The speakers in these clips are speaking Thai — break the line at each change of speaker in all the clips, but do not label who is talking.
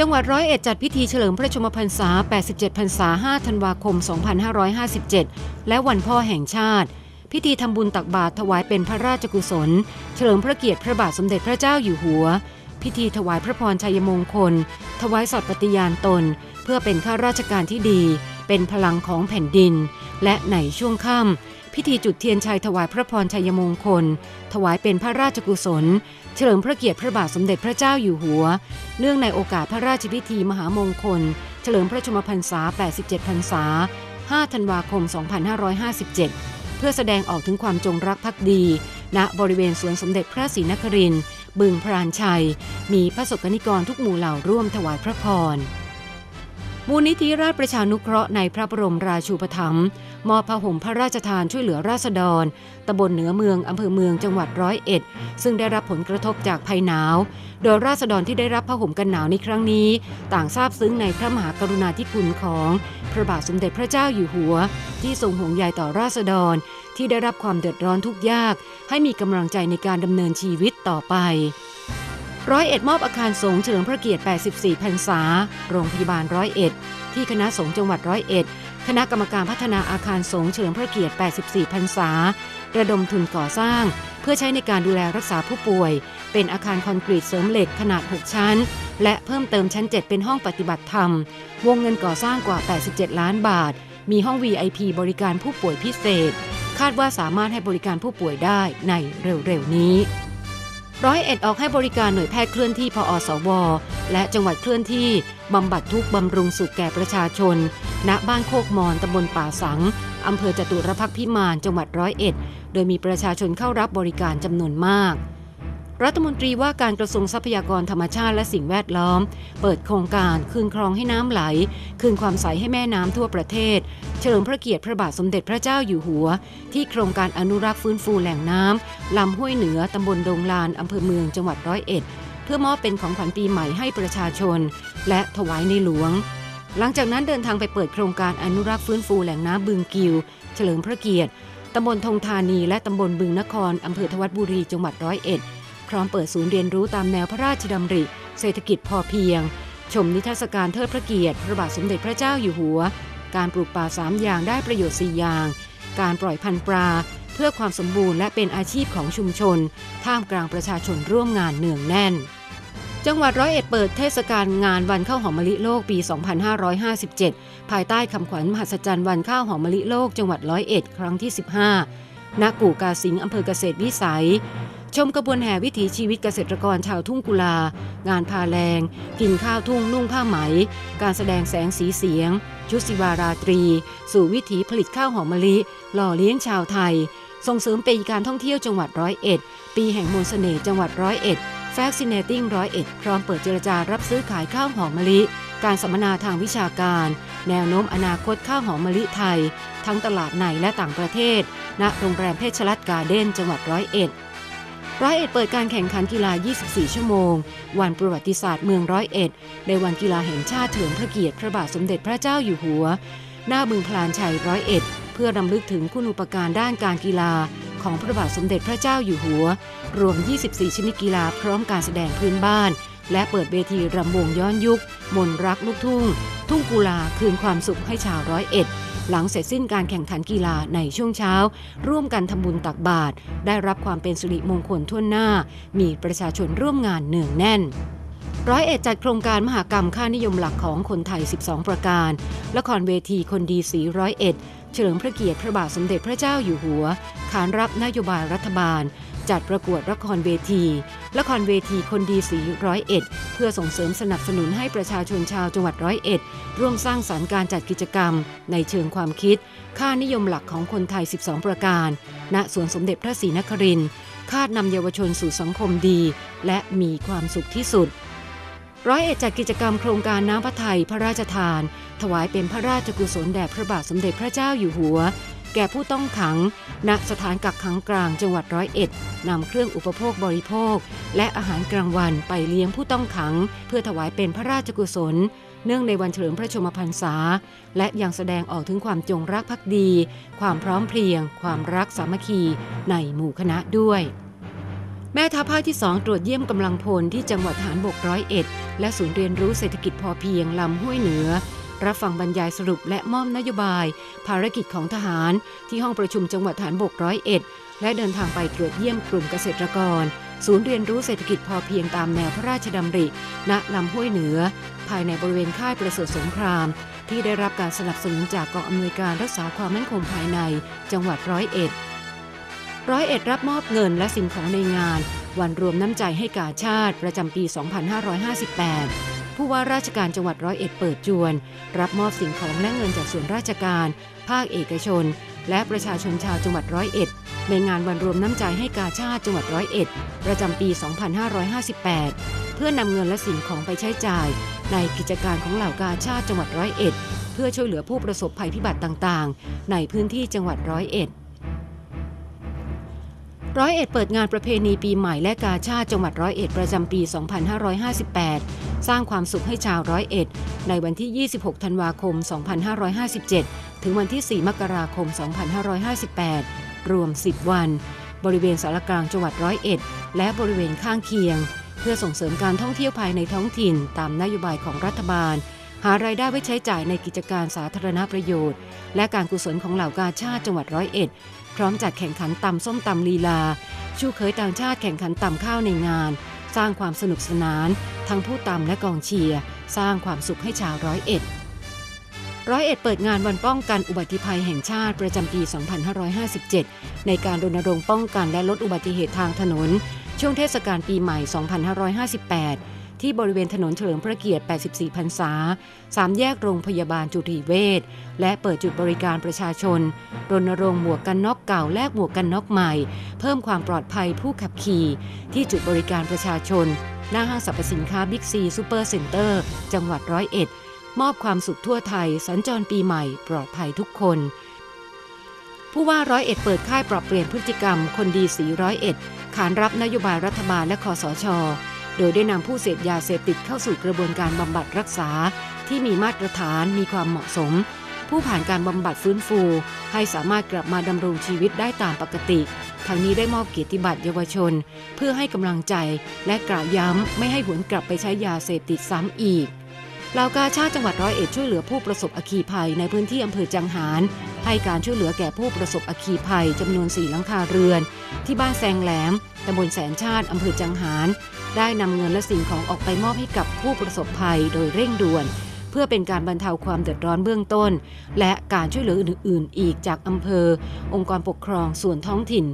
จังหวัดร้อยเอ็ดจัดพิธีเฉลิมพระชมพรรษา 87 พรรษา 5 ธันวาคม 2557 และวันพ่อแห่งชาติ พิธีทำบุญตักบาตรถวายเป็นพระราชกุศล เฉลิมพระเกียรติพระบาทสมเด็จพระเจ้าอยู่หัว พิธีถวายพระพรชัยมงคล ถวายสัตย์ปฏิญาณตน เพื่อเป็นข้าราชการที่ดี เป็นพลังของแผ่นดิน และในช่วงค่ำพิธีจุดเทียนชัยถวายพระพรชัยมงคล ถวายเป็นพระราชกุศล เฉลิมพระเกียรติพระบาทสมเด็จพระเจ้าอยู่หัว เนื่องในโอกาสพระราชพิธีมหามงคล เฉลิมพระชนมพรรษา 87 พรรษา 5 ธันวาคม 2557 เพื่อแสดงออกถึงความจงรักภักดี ณบริเวณสวนสมเด็จพระศรีนครินทร์บึงพรานชัย มีพระสกนิกรทุกหมู่เหล่าร่วมถวายพระพรมูลนิธิราชประชานุเคราะห์ในพระบรมราชูปถัมภ์ มอบผ้าห่มพระราชทานช่วยเหลือราษฎรตำบลเหนือเมืองอำเภอเมืองจังหวัดร้อยเอ็ด ซึ่งได้รับผลกระทบจากภัยหนาว โดยราษฎรที่ได้รับผ้าห่มกันหนาวในครั้งนี้ ต่างซาบซึ้งในพระมหากรุณาธิคุณของพระบาทสมเด็จพระเจ้าอยู่หัว ที่ทรงห่วงใยต่อราษฎร ที่ได้รับความเดือดร้อนทุกยาก ให้มีกำลังใจในการดำเนินชีวิตต่อไปร้อยเอ็ดมอบอาคารสงฆ์เฉลิมพระเกียรติ 84 พรรษา โรงพยาบาลร้อยเอ็ด ที่คณะสงฆ์จังหวัดร้อยเอ็ด คณะกรรมการพัฒนาอาคารสงฆ์เฉลิมพระเกียรติ 84 พรรษา ระดมทุนก่อสร้าง เพื่อใช้ในการดูแลรักษาผู้ป่วย เป็นอาคารคอนกรีตเสริมเหล็กขนาด 6 ชั้น และเพิ่มเติมชั้น 7 เป็นห้องปฏิบัติธรรม วงเงินก่อสร้างกว่า 87 ล้านบาท มีห้อง VIP บริการผู้ป่วยพิเศษ คาดว่าสามารถให้บริการผู้ป่วยได้ในเร็วๆนี้ร้อยเอ็ดออกให้บริการหน่วยแพทย์เคลื่อนที่พอสว และจังหวัดเคลื่อนที่ บำบัดทุกข์บำรุงสุขแก่ประชาชน ณ บ้านโคกมอนตำบลป่าสัง อำเภอจตุรพักพิมาน จังหวัดร้อยเอ็ด โดยมีประชาชนเข้ารับบริการจำนวนมากรัฐมนตรีว่าการกระทรวงทรัพยากรธรรมชาติและสิ่งแวดล้อม เปิดโครงการคืนคลองให้น้ำไหล คืนความใสให้แม่น้ำทั่วประเทศ เฉลิมพระเกียรติพระบาทสมเด็จพระเจ้าอยู่หัว ที่โครงการอนุรักษ์ฟื้นฟูแหล่งน้ำลำห้วยเหนือตำบลดงลานอำเภอเมืองจังหวัดร้อยเอ็ด พื่อมอบเป็นของขวัญปีใหม่ให้ประชาชน และถวายในหลวง หลังจากนั้นเดินทางไปเปิดโครงการอนุรักษ์ฟื้นฟูแหล่งน้ำบึงกิว เฉลิมพระเกียรติตำบลธงธานีและตำบลบึงนครอำเภอทวัดบุรีจังหวัดร้อยเอ็ดพร้อมเปิดศูนย์เรียนรู้ตามแนวพระราชดำริ เศรษฐกิจพอเพียง ชมนิทรรศการเทิดพระเกียรติพระบาทสมเด็จพระเจ้าอยู่หัว การปลูกป่าสามอย่างได้ประโยชน์สี่อย่าง การปล่อยพันธุ์ปลา เพื่อความสมบูรณ์และเป็นอาชีพของชุมชน ท่ามกลางประชาชนร่วมงานเนืองแน่น จังหวัดร้อยเอ็ดเปิดเทศกาลงานวันข้าวหอมมะลิโลกปี 2557 ภายใต้คำขวัญมหัศจรรย์วันข้าวหอมมะลิโลกจังหวัดร้อยเอ็ดครั้งที่ 15 ณ กู่กาสิงห์อำเภอเกษตรวิสัย ชมกระบวนแห่วิถีชีวิตเกษตรกรชาวทุ่งกุลา งานพาแรง กินข้าวทุ่งนุ่งผ้าไหม การแสดงแสงสีเสียง ชุดสิวาราตรี สู่วิถีผลิตข้าวหอมมะลิ หล่อเลี้ยงชาวไทย ส่งเสริมปีการท่องเที่ยวจังหวัดร้อยเอ็ด ปีแห่งมนต์เสน่ห์จังหวัดร้อยเอ็ด Vaccinating ร้อยเอ็ดพร้อมเปิดเจรจารับซื้อขายข้าวหอมมะลิ การสัมมนาทางวิชาการ แนวโน้มอนาคตข้าวหอมมะลิไทย ทั้งตลาดในและต่างประเทศ ณ โรงแรมเพชรรัตน์การ์เด้นจังหวัดร้อยเอ็ดร้อยเอ็ดเปิดการแข่งขันกีฬา 24 ชั่วโมง วันประวัติศาสตร์เมืองร้อยเอ็ด ในวันกีฬาแห่งชาติเฉลิมพระเกียรติพระบาทสมเด็จพระเจ้าอยู่หัว หน้าบึงพลานชัยร้อยเอ็ด เพื่อรำลึกถึงคุณูปการด้านการกีฬา ของพระบาทสมเด็จพระเจ้าอยู่หัว รวม 24 ชนิดกีฬาพร้อมการแสดงพื้นบ้าน และเปิดเวทีรำวงย้อนยุค มนรักลูกทุ่ง ทุ่งกุลาคืนความสุขให้ชาวร้อยเอ็ด หลังเสร็จสิ้นการแข่งขันกีฬาในช่วงเช้า ร่วมกันทำบุญตักบาตรได้รับความเป็นสิริมงคลทั่วหน้า มีประชาชนร่วมงานเนืองแน่นร้อยเอ็ดจัดโครงการมหากรรมค่านิยมหลักของคนไทย 12 ประการ ละครเวทีคนดีสีร้อยเอ็ด เฉลิมพระเกียรติพระบาทสมเด็จพระเจ้าอยู่หัว ขานรับนโยบายรัฐบาล จัดประกวดละครเวที ละครเวทีคนดีสีร้อยเอ็ดเพื่อส่งเสริมสนับสนุนให้ประชาชนชาวจังหวัดร้อยเอ็ดร่วมสร้างสารรค์การจัดกิจกรรม ในเชิงความคิด ค่านิยมหลักของคนไทย 12 ประการ ณสวนสมเด็จพระศรีนครินทร์คาดนำเยาวชนสู่สังคมดี และมีความสุขที่สุดร้อยเอ็ดจัดกิจกรรมโครงการน้ำพระไทยพระราชทาน ถวายเป็นพระราชกุศลแด่พระบาทสมเด็จพระเจ้าอยู่หัว แก่ผู้ต้องขัง ณ สถานกักขังกลางจังหวัดร้อยเอ็ดนำเครื่องอุปโภคบริโภค และอาหารกลางวันไปเลี้ยงผู้ต้องขัง เพื่อถวายเป็นพระราชกุศล เนื่องในวันเฉลิมพระชมพรรษา และยังแสดงออกถึงความจงรักภักดี ความพร้อมเพรียง ความรักสามัคคีในหมู่คณะด้วยแม่ทัพภาคที่ 2 ตรวจเยี่ยมกำลังพลที่จังหวัดฐานบกร้อยเอ็ดและศูนย์เรียนรู้เศรษฐกิจพอเพียงลำห้วยเหนือ รับฟังบรรยายสรุปและมอบนโยบาย ภารกิจของทหาร ที่ห้องประชุมจังหวัดฐานบกร้อยเอ็ดและเดินทางไปตรวจเยี่ยมกลุ่มเกษตรกร ศูนย์เรียนรู้เศรษฐกิจพอเพียงตามแนวพระราชดำริ ณลำห้วยเหนือ ภายในบริเวณค่ายประเสริฐสงคราม ที่ได้รับการสนับสนุนจากกองอำนวยการรักษาความมั่นคงภายใน จังหวัดร้อยเอ็ดร้อยเอ็ดรับมอบเงินและสิ่งของในงาน วันรวมน้ำใจให้กาชาติประจำปี 2558 ผู้ว่าราชการจังหวัดร้อยเอ็ดเปิดจวน รับมอบสิ่งของและเงินจากส่วนราชการ ภาคเอกชน และประชาชนชาวจังหวัดร้อยเอ็ดในงานวันรวมน้ำใจให้กาชาติจังหวัดร้อยเอ็ดประจำปี 2558 เพื่อนำเงินและสิ่งของไปใช้จ่าย ในกิจการของเหล่ากาชาติจังหวัดร้อยเอ็ดเพื่อช่วยเหลือผู้ประสบภัยพิบัติต่างๆ ในพื้นที่จังหวัดร้อยเอ็ด ร้อยเอ็ดเปิดงานประเพณีปีใหม่และกาชาติจังหวัดร้อยเอ็ดประจำปี 2558 สร้างความสุขให้ชาวร้อยเอ็ด ในวันที่ 26 ธันวาคม 2557 ถึงวันที่ 4 มกราคม 2558 รวม 10 วัน บริเวณสารกลางจังหวัดร้อยเอ็ด และบริเวณข้างเคียง เพื่อส่งเสริมการท่องเที่ยวภายในท้องถิ่น ตามนโยบายของรัฐบาล หารายได้ไว้ใช้จ่ายในกิจการสาธารณประโยชน์ และการกุศลของเหล่ากาชาติจังหวัดร้อยเอ็ด พร้อมจัดแข่งขันตำส้มตำลีลา ชูเคยต่างชาติแข่งขันตำข้าวในงาน สร้างความสนุกสนาน ทั้งผู้ตำและกองเชียร์สร้างความสุขให้ชาวร้อยเอ็ดร้อยเอ็ดเปิดงานวันป้องกันอุบัติภัยแห่งชาติประจำปี 2557 ในการรณรงค์ป้องกันและลดอุบัติเหตุทางถนน ช่วงเทศกาลปีใหม่ 2558 ที่บริเวณถนนเฉลิมพระเกียรติ 84 พรรษา สามแยกโรงพยาบาลจุฬีเวชและเปิดจุดบริการประชาชน รณรงค์หมวกกันน็อกเก่าแลกหมวกกันน็อกใหม่ เพิ่มความปลอดภัยผู้ขับขี่ ที่จุดบริการประชาชน หน้าห้างสรรพสินค้าบิ๊กซีซูเปอร์เซ็นเตอร์ จังหวัดร้อยเอ็ด มอบความสุขทั่วไทย สัญจรปีใหม่ ปลอดภัยทุกคนผู้ว่าร้อยเอ็ดเปิดค่ายปรับเปลี่ยนพฤติกรรม คนดีสีร้อยเอ็ดขานรับนโยบายรัฐบาลและคอสช โดยได้นำผู้เสพยาเสพติดเข้าสู่กระบวนการบำบัดรักษา ที่มีมาตรฐานมีความเหมาะสม ผู้ผ่านการบำบัดฟื้นฟู ให้สามารถกลับมาดำรงชีวิตได้ตามปกติทางนี้ได้มอบเกียรติบัตรเยาวชน เพื่อให้กำลังใจและกล่าวย้ำไม่ให้หวนกลับไปใช้ยาเสพติดซ้ำอีกเหล่ากาชาติจังหวัดร้อยเอ็ดช่วยเหลือผู้ประสบอัคคีภัยในพื้นที่อำเภอจังหาร ให้การช่วยเหลือแก่ผู้ประสบอัคคีภัยจำนวนสี่หลังคาเรือน ที่บ้านแซงแหลมตำบลแสนชาติอำเภอจังหาร ได้นำเงินและสิ่งของออกไปมอบให้กับผู้ประสบภัยโดยเร่งด่วน เพื่อเป็นการบรรเทาความเดือดร้อนเบื้องต้น และการช่วยเหลืออื่นๆ อีกจากอำเภอ องค์กรปกครองส่วนท้องถิ่น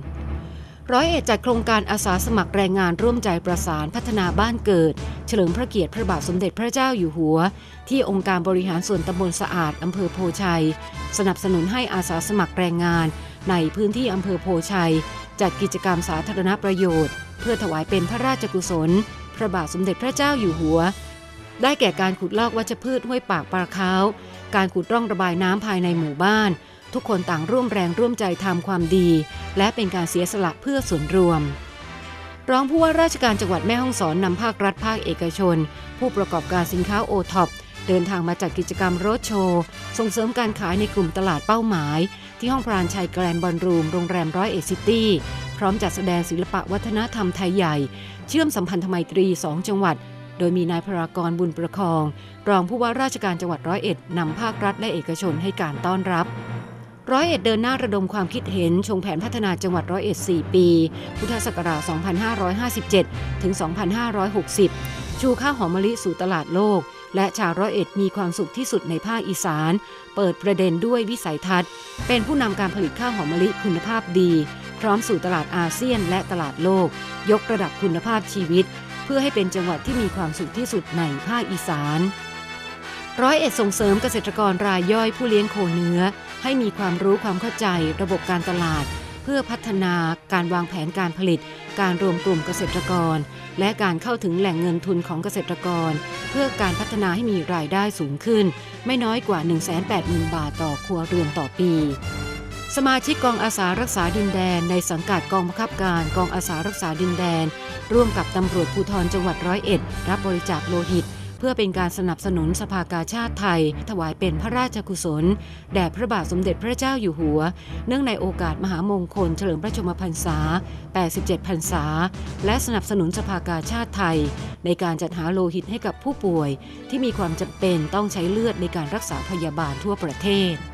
ร้อยเอ็ดจัดโครงการอาสาสมัครแรงงานร่วมใจประสานพัฒนาบ้านเกิด เฉลิมพระเกียรติพระบาทสมเด็จพระเจ้าอยู่หัว ที่องค์การบริหารส่วนตำบลสะอาดอำเภอโพชัย สนับสนุนให้อาสาสมัครแรงงาน ในพื้นที่อำเภอโพชัย จัดกิจกรรมสาธารณประโยชน์เพื่อถวายเป็นพระราชกุศล พระบาทสมเด็จพระเจ้าอยู่หัว ได้แก่การขุดลอกวัชพืชห้วยปากปลาเขาการขุดร่องระบายน้ำภายในหมู่บ้าน ทุกคนต่างร่วมแรงร่วมใจทำความดี และเป็นการเสียสละเพื่อส่วนรวม รองผู้ว่าราชการจังหวัดแม่ฮ่องสอนนำภาครัฐภาคเอกชน ผู้ประกอบการสินค้าโอท็อปเดินทางมาจัดกิจกรรมรถโชว์ส่งเสริมการขายในกลุ่มตลาดเป้าหมาย ที่ห้องพรานชัยแกรนด์บอลรูมโรงแรมร้อยเอ็ดซิตี้ พร้อมจัดแสดงศิลปะวัฒนธรรมไทยใหญ่ เชื่อมสัมพันธไมตรี 2 จังหวัด โดยมีนายพรากรบุญประคอง รองผู้ว่าราชการจังหวัดร้อยเอ็ดนำภาครัฐและเอกชนให้การต้อนรับร้อยเอ็ดเดินหน้าระดมความคิดเห็น ชงแผนพัฒนาจังหวัดร้อยเอ็ด 4 ปี พุทธศักราช 2557 ถึง 2560 ชูข้าวหอมมะลิสู่ตลาดโลก และชาวร้อยเอ็ดมีความสุขที่สุดในภาคอีสาน เปิดประเด็นด้วยวิสัยทัศน์ เป็นผู้นำการผลิตข้าวหอมมะลิคุณภาพดี พร้อมสู่ตลาดอาเซียนและตลาดโลก ยกระดับคุณภาพชีวิต เพื่อให้เป็นจังหวัดที่มีความสุขที่สุดในภาคอีสานร้อยเอ็ดส่งเสริมเกษตรกรรายย่อยผู้เลี้ยงโคเนื้อ ให้มีความรู้ความเข้าใจ ระบบการตลาด เพื่อพัฒนาการวางแผนการผลิต การรวมกลุ่มเกษตรกร และการเข้าถึงแหล่งเงินทุนของเกษตรกร เพื่อการพัฒนาให้มีรายได้สูงขึ้น ไม่น้อยกว่า 180,000 บาทต่อครัวเรือนต่อปี สมาชิกกองอาสารักษาดินแดน ในสังกัดกองบังคับการกองอาสารักษาดินแดน ร่วมกับตำรวจภูธรจังหวัดร้อยเอ็ด รับบริจาคโลหิต พื่อเป็นการสนับสนุนสภากาชาติไทย ถวายเป็นพระราชกุศล แด่พระบาทสมเด็จพระเจ้าอยู่หัว เนื่องในโอกาสมหามงคลเฉลิมพระชนมพรรษา 87 พรรษา และสนับสนุนสภากาชาติไทย ในการจัดหาโลหิตให้กับผู้ป่วย ที่มีความจำเป็นต้องใช้เลือดในการรักษาพยาบาลทั่วประเทศ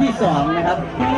ที่สองนะครับ